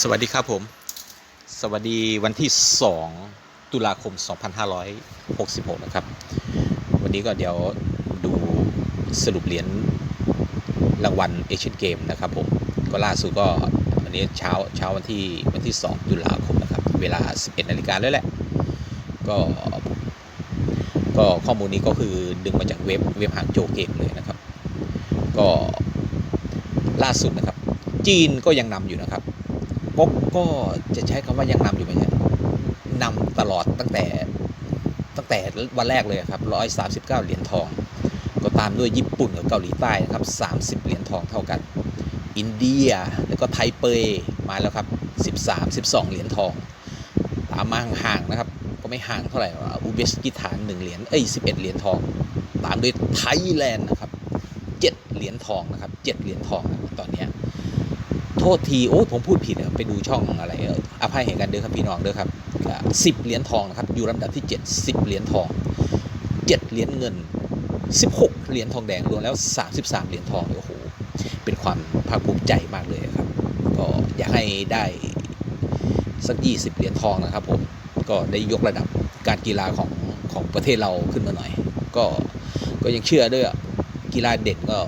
สวัสดีครับผม สวัสดีวันที่ 2 ตุลาคม 2566 นะครับ วันนี้ก็เดี๋ยวดูสรุปเหรียญรางวัลเอเชียนเกมนะครับผม ก็ล่าสุดก็วันนี้เช้าเช้าวันที่วันที่ 2 ตุลาคมนะครับ เวลา 11นาฬิกาแล้วแหละ ก็ก็ข้อมูลนี้ก็คือดึงมาจากเว็บเว็บหางโจเกมเลยนะครับ ก็ล่าสุดนะครับ จีนก็ยังนำอยู่นะครับ ก๊กก็จะใช้คำว่ายังนำอยู่ไหมเนี่ยนำตลอดตั้งแต่ตั้งแต่วันแรกเลยครับ139เก้าเหรียญทอง ก็ตามด้วยญี่ปุ่นกับเกาหลีใต้นะครับ30เหรียญทองเท่ากัน อินเดียแล้วก็ไทเปมาแล้วครับ13 12เหรียญทอง ตามมาห่างๆนะครับ ก็ไม่ห่างเท่าไหร่อุเบสกิสถาน1เหรียญเอ้ย11เอ็ดเหรียญทอง ตามด้วยไทยแลนด์นะครับ7เหรียญทองนะครับ7เหรียญทองตอนเนี้ย โทษทีโอ้ผมพูดผิดครับไปดูช่องอะไรอภัยให้กันเด้อครับพี่น้องเด้อครับสิบเหรียญทองนะครับอยู่ลำดับที่ 7 10 เหรียญทอง 7 เหรียญเงิน 16 เหรียญทองแดงรวมแล้ว 33 เหรียญทองโอ้โหเป็นความภาคภูมิใจมากเลยครับ ก็อยากให้ได้สัก 20 เหรียญทองนะครับผมก็ได้ยกระดับการกีฬาของของประเทศเราขึ้นมาหน่อย ก็ก็ยังเชื่อด้วยกีฬาเด่นก็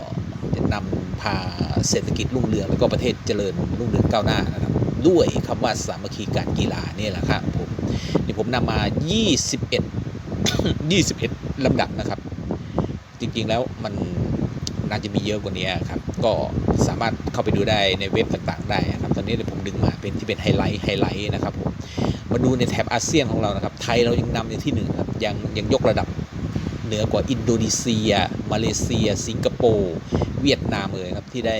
จะนำพา เศรษฐกิจรุ่งเรืองแล้วก็ประเทศเจริญรุ่งเรืองก้าวหน้านะครับด้วยคำว่าสามัคคีการกีฬาเนี่ยแหละครับผมนี่ผมนำมา 21 21ลำดับนะครับ จริงๆแล้วมันน่าจะมีเยอะกว่านี้ครับ ก็สามารถเข้าไปดูได้ในเว็บต่างๆได้ครับ ตอนนี้เดี๋ยวผมดึงมาเป็นที่เป็นไฮไลท์ไฮไลท์นะครับผมมาดูในแถบอาเซียนของเรานะครับ ไทยเรายังนำในที่หนึ่งครับ ยังยังยกระดับเหนือกว่าอินโดนีเซีย มาเลเซีย สิงคโปร์ เวียดนามเลยครับที่ได้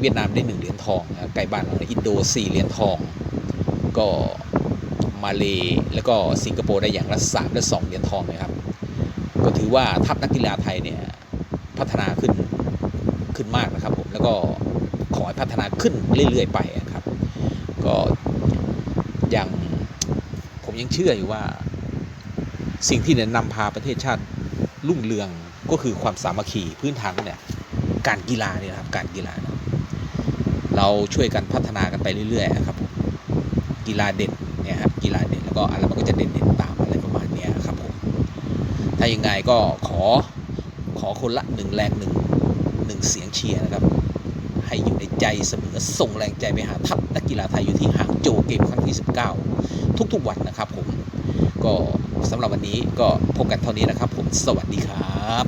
เวียดนามได้หนึ่งเหรียญทองนะใกล้บ้านเราอินโดสี่เหรียญทอง ก็มาเลแล้วก็สิงคโปร์ได้อย่างละสามและสองเหรียญทองนะครับ ก็ถือว่าทัพนักกีฬาไทยเนี่ยพัฒนาขึ้นขึ้นมากนะครับผมแล้วก็ขอให้พัฒนาขึ้นเรื่อยๆไปอะครับ ก็ยังผมยังเชื่ออยู่ว่า สิ่งที่เนี่ยนำพาประเทศชาติรุ่งเรือง ก็คือความสามัคคีพื้นฐานเนี่ยการกีฬาเนี่ยครับการกีฬานะเราช่วยกันพัฒนากันไปเรื่อยๆนะครับผมกีฬาเด่นเนี่ยครับกีฬาเด่นแล้วก็อะไรมันก็จะเด่นๆตามอะไรประมาณนี้ครับผมถ้ายังไงก็ขอขอคนละหนึ่งแรงหนึ่งหนึ่งเสียงเชียร์นะครับ ให้อยู่ในใจเสมอส่งแรงใจไปหาทัพนักกีฬาไทยอยู่ที่หางโจเกมครั้งที่ 19 ทุกๆวันนะครับผมก็ สำหรับวันนี้ก็พบกันเท่านี้นะครับ ผมสวัสดีครับ